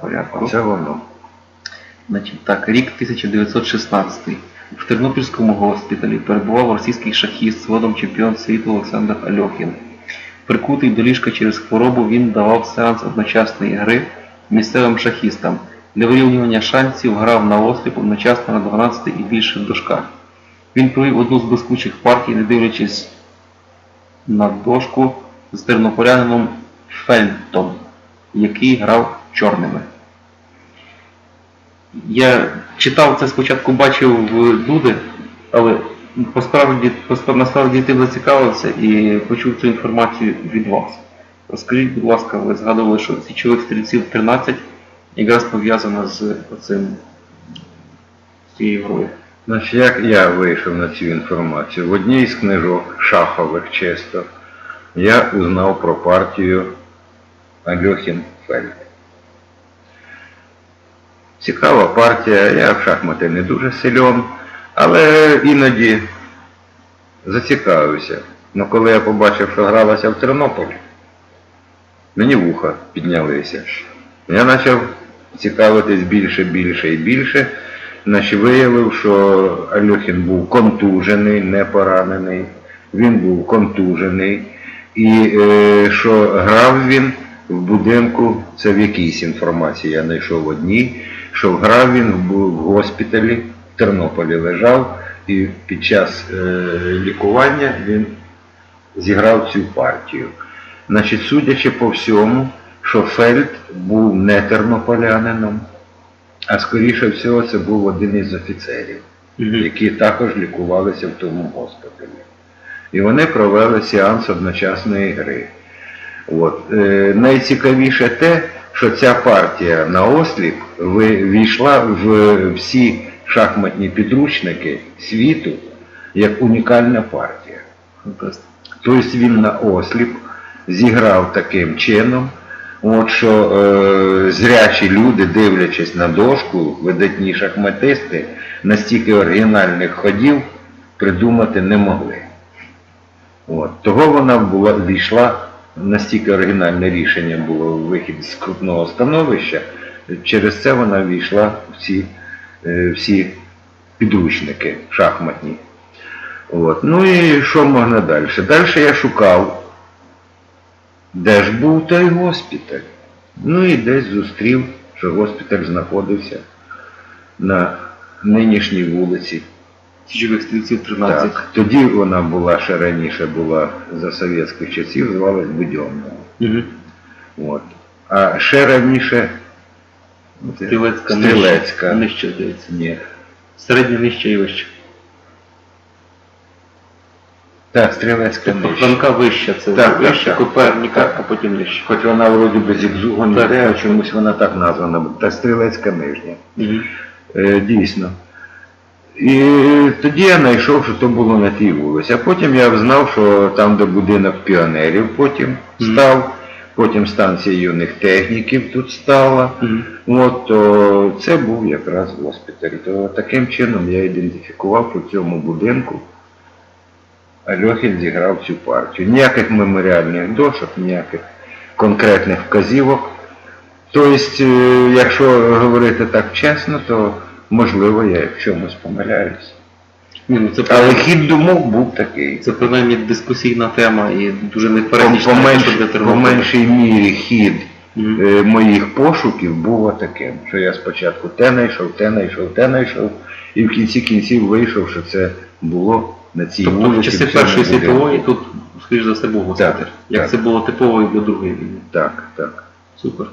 порядку. Воно. Значить, так, рік 1916. В Тернопільському госпіталі перебував російський шахіст, згодом чемпіон світу Олександр Альохін. Прикутий до ліжка через хворобу він давав сеанс одночасної гри місцевим шахістам. Для вирівнювання шансів грав на осліп одночасно на 12 і більших дошках. Він провів одну з блискучих партій, не дивлячись на дошку з тернополянином Фельтом, який грав чорними. Я читав це спочатку, бачив в Дуди, але посправ- насправді тим зацікавився і почув цю інформацію від вас. Розкажіть, будь ласка, ви згадували, що січових стрільців 13 якраз пов'язано з оцим з цією грою. Значить, як я вийшов на цю інформацію? В одній з книжок шахових чисто я узнав про партію Фельд. Цікава партія, я в шахмати не дуже силен, але іноді зацікавився. Ну коли я побачив, що гралася в Тернополі, мені вуха піднялися. Я почав цікавитись більше, більше і більше. Значить, виявив, що Альохін був контужений, не поранений. Він був контужений. І е, що грав він в будинку, це в якійсь інформації я знайшов в одній, що грав він в, в госпіталі в Тернополі лежав і під час е, лікування він зіграв цю партію. Значить, судячи по всьому, що Фельд був не тернополянином, а скоріше всього це був один із офіцерів, які також лікувалися в тому госпіталі. І вони провели сеанс одночасної гри. От. Е, найцікавіше те, що ця партія на осліп війшла в всі шахматні підручники світу як унікальна партія. Тобто він на осліп зіграв таким чином, от що е, зрячі люди, дивлячись на дошку, видатні шахматисти, настільки оригінальних ходів придумати не могли. От. Того вона була, війшла, настільки оригінальне рішення було вихід з крупного становища, через це вона війшла в ці, е, всі підручники шахматні. От. Ну і що можна далі? Далі я шукав, де ж був той госпіталь. Ну і десь зустрів, що госпіталь знаходився на нинішній вулиці. Січових стрільців 13. Так, тоді вона була ще раніше була за совєтських часів, звалась Будьонна. Угу. От. А ще раніше Стрілецька, Стрілецька. Нижче, здається. ні. Середня нижче і вище. Так, Стрілецька Тобто нижче. Франка вища, це Так, вище, так, так. Коперніка, Так. а потім нижче. Хоч вона вроді би зігзугу не Так, йде, а чомусь вона так названа. Та Стрілецька нижня. Угу. Е, дійсно. І тоді я знайшов, що то було на тій вулиці. А потім я знав, що там, де будинок піонерів потім став, потім станція юних техніків тут стала. От, то це був якраз госпіталь. То таким чином я ідентифікував, в цьому будинку Альохін зіграв цю партію. Ніяких меморіальних дошок, ніяких конкретних вказівок. Тобто, е, якщо говорити так чесно, то можливо я в чомусь помиляюсь. Ні, ну це, Але принаймні- хід думок був такий. це принаймні дискусійна тема і дуже По, непересічна, по, менш, для по Тернополя. меншій мірі хід Мгм. е, моїх пошуків був таким, що я спочатку те знайшов, те знайшов, те знайшов, і в кінці кінців вийшов, що це було на цій Тобто в вулиці. часи в цьому Першої будинку. світової тут, скоріш за все, був госпіталь. Так, Як так. це було типово і для Другої війни. Так, так. Супер.